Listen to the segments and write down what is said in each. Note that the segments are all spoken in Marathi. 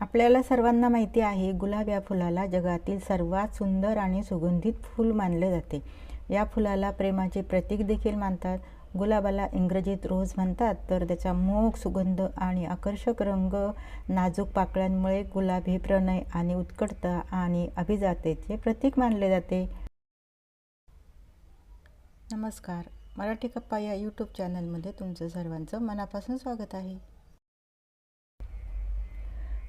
आपल्याला सर्वांना माहिती आहे गुलाब या फुलाला जगातील सर्वात सुंदर आणि सुगंधित फूल मानले जाते. या फुलाला प्रेमाचे प्रतीक देखील मानतात. गुलाबाला इंग्रजीत रोज म्हणतात तर त्याचा मोग सुगंध आणि आकर्षक रंग नाजूक पाकळ्यांमुळे गुलाब हे प्रणय आणि उत्कटता आणि अभिजातेचे प्रतीक मानले जाते. नमस्कार. मराठी कप्पा या यूट्यूब चॅनलमध्ये तुमचं सर्वांचं मनापासून स्वागत आहे.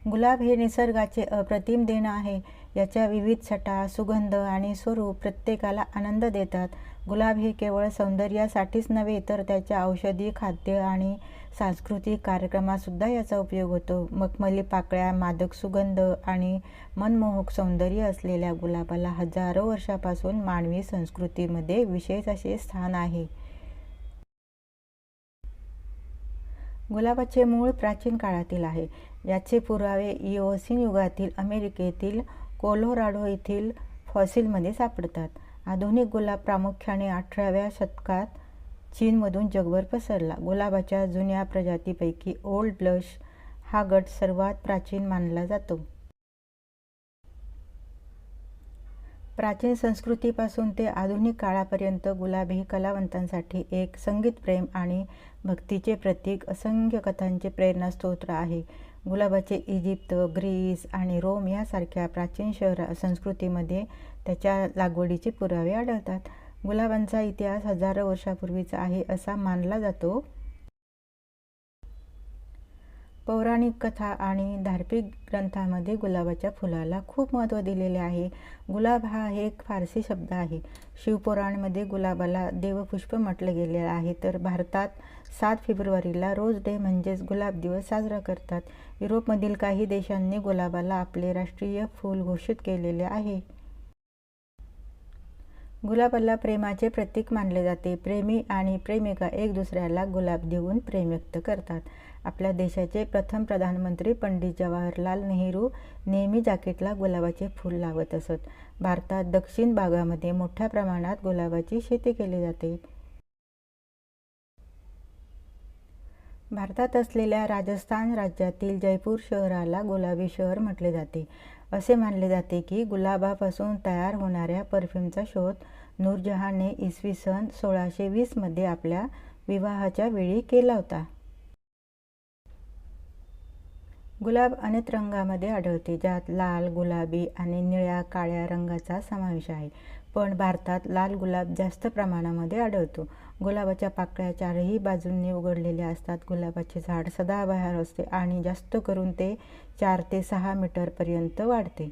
गुलाब हे निसर्गाचे अप्रतिम देणं आहे. याच्या विविध छटा सुगंध आणि स्वरूप प्रत्येकाला आनंद देतात. गुलाब हे केवळ सौंदर्यासाठीच नव्हे तर त्याच्या औषधी खाद्य आणि सांस्कृतिक कार्यक्रमातसुद्धा याचा उपयोग होतो. मखमली पाकळ्या मादक सुगंध आणि मनमोहक सौंदर्य असलेल्या गुलाबाला हजारो वर्षापासून मानवी संस्कृतीमध्ये विशेष असे स्थान आहे. गुलाबाचे मूळ प्राचीन काळातील आहे. याचे पुरावे इओसिन युगातील अमेरिकेतील कोलोराडो येथील फॉसिलमध्ये सापडतात. आधुनिक गुलाब प्रामुख्याने अठराव्या शतकात चीनमधून जगभर पसरला. गुलाबाच्या जुन्या प्रजातीपैकी ओल्ड ब्लश हा गट सर्वात प्राचीन मानला जातो. प्राचीन संस्कृतीपासून ते आधुनिक काळापर्यंत गुलाब हे कलावंतांसाठी एक संगीत प्रेम आणि भक्तीचे प्रतीक असंख्य कथांचे प्रेरणास्तोत्र आहे. गुलाबाचे इजिप्त ग्रीस आणि रोम यासारख्या प्राचीन शहर संस्कृतीमध्ये त्याच्या लागवडीचे पुरावे आढळतात. गुलाबांचा इतिहास हजारो वर्षापूर्वीचा आहे असा मानला जातो. पौराणिक कथा आणि धार्मिक ग्रंथामध्ये गुलाबाच्या फुलाला खूप महत्त्व दिलेले आहे. गुलाब हा एक फारसी शब्द आहे. शिवपुराणमध्ये गुलाबाला देवपुष्प म्हटलं गेलेलं आहे. तर भारतात सात फेब्रुवारीला रोज डे म्हणजेच गुलाब दिवस साजरा करतात. युरोपमधील काही देशांनी गुलाबाला आपले राष्ट्रीय फूल घोषित केलेले आहे. गुलाबाला प्रेमाचे प्रतीक मानले जाते. प्रेमी आणि प्रेमिका एक दुसऱ्याला गुलाब देऊन प्रेम व्यक्त करतात. आपल्या देशाचे प्रथम प्रधानमंत्री पंडित जवाहरलाल नेहरू नेहमी जाकेटला गुलाबाचे फूल लावत असत. भारतात दक्षिण भागामध्ये मोठ्या प्रमाणात गुलाबाची शेती केली जाते. भारतात असलेल्या राजस्थान राज्यातील जयपूर शहराला गुलाबी शहर म्हटले जाते. असे मानले जाते की गुलाबापासून तयार होणाऱ्या परफ्यूमचा शोध नूरजहाने इसवी सन सोळाशे वीसमध्ये आपल्या विवाहाच्या वेळी केला होता. गुलाब अनेक रंगामध्ये आढळते ज्यात लाल गुलाबी आणि निळ्या काळ्या रंगाचा समावेश आहे. पण भारतात लाल गुलाब जास्त प्रमाणामध्ये आढळतो. गुलाबाच्या पाकळ्या चारही बाजूंनी उघडलेल्या असतात. गुलाबाचे झाड सदाबहार असते आणि जास्त करून ते चार ते सहा मीटरपर्यंत वाढते.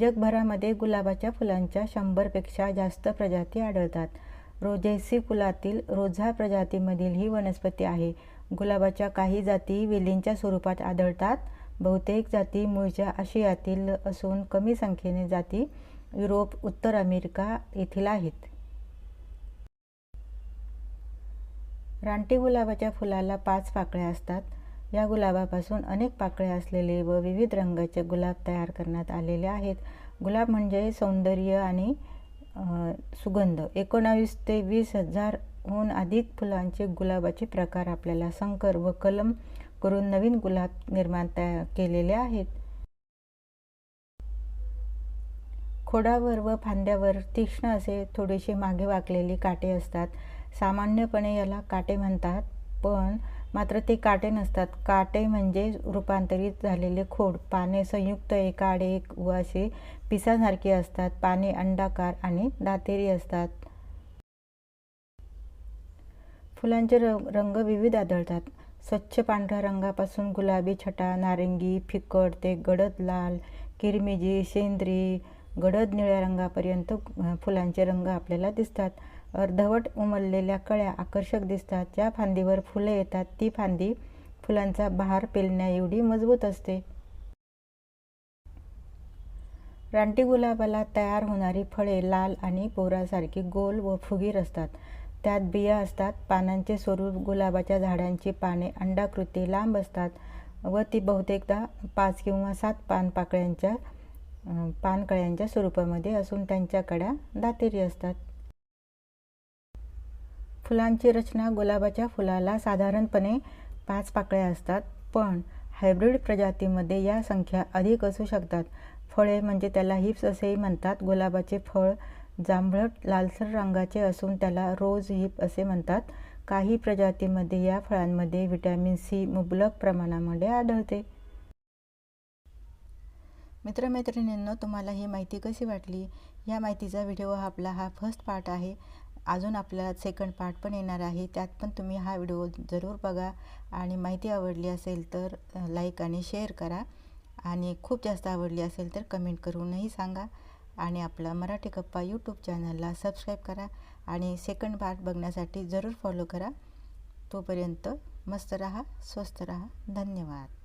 जगभरामध्ये गुलाबाच्या फुलांच्या शंभरपेक्षा जास्त प्रजाती आढळतात. रोजेसी कुलातील रोझा प्रजातीमधील ही वनस्पती आहे. गुलाबाच्या काही जाती वेलींच्या स्वरूपात आढळतात. बहुतेक जाती मूळच्या आशियातील असून कमी संख्येने जाती युरोप उत्तर अमेरिका येथील आहेत. रानटी गुलाबाच्या फुलाला पाच पाकळ्या असतात. या गुलाबापासून अनेक पाकळ्या असलेले व विविध रंगाचे गुलाब तयार करण्यात आलेले आहेत. गुलाब म्हणजे सौंदर्य आणि सुगंध. एकोणावीस ते वीस हजारहून अधिक फुलांचे गुलाबाचे प्रकार आपल्याला संकर व कलम करून नवीन गुलाब निर्माण तयार केलेले आहेत. खोडावर व फांद्यावर तीक्ष्ण असे थोडेसे मागे वाकलेले काटे असतात. सामान्यपणे याला काटे म्हणतात पण मात्र ते काटे नसतात. काटे म्हणजे रूपांतरित झालेले खोड. पाने संयुक्त एकाडे एक व असे पिसासारखे असतात. पाने अंडाकार आणि दातेरी असतात. फुलांचे रंग विविध आढळतात. स्वच्छ पांढऱ्या रंगापासून गुलाबी छटा नारंगी फिकट ते गडद लाल किरमिजी सेंद्री गडद निळ्या रंगापर्यंत फुलांचे रंग आपल्याला दिसतात. अर्धवट उमललेल्या कळ्या आकर्षक दिसतात. ज्या फांदीवर फुलं येतात ती फांदी फुलांचा बहार पेलण्या एवढी मजबूत असते. रानटी गुलाबाला तयार होणारी फळे लाल आणि पोरासारखी गोल व फुगीर असतात. त्यात बिया असतात पानांचे स्वरूप गुलाबाच्या झाडांची पाने अंडाकृती लांब असतात व ती बहुतेकदा पाच किंवा सात पानपाकळ्यांच्या पानकळ्यांच्या स्वरूपामध्ये असून त्यांच्या कड्या दातेरी असतात. फुलांची रचना गुलाबाच्या फुलाला साधारणपणे पाच पाकळ्या असतात पण हायब्रिड प्रजातीमध्ये या संख्या अधिक असू शकतात. फळे म्हणजे त्याला हिप्स असेही म्हणतात. गुलाबाचे फळ जांभळट लालसर रंगाचे असून त्याला रोज हिप असे म्हणतात. काही प्रजातीमध्ये या फळांमध्ये व्हिटॅमिन सी मुबलक प्रमाणामध्ये आढळते. मित्रमैत्रिणींनो तुम्हाला ही माहिती कशी वाटली? या माहितीचा व्हिडिओ हा आपला हा फर्स्ट पार्ट आहे. अजून आपला सेकंड पार्ट पण येणार आहे. त्यात पण तुम्ही हा व्हिडिओ जरूर बघा. आणि माहिती आवडली असेल तर लाईक आणि शेअर करा. आणि खूप जास्त आवडली असेल तर कमेंट करूनही सांगा. आणि आपला मराठी गप्पा यूट्यूब चॅनलला सबस्क्राईब करा आणि सेकंड पार्ट बघण्यासाठी जरूर फॉलो करा. तोपर्यंत मस्त रहा स्वस्त रहा. धन्यवाद.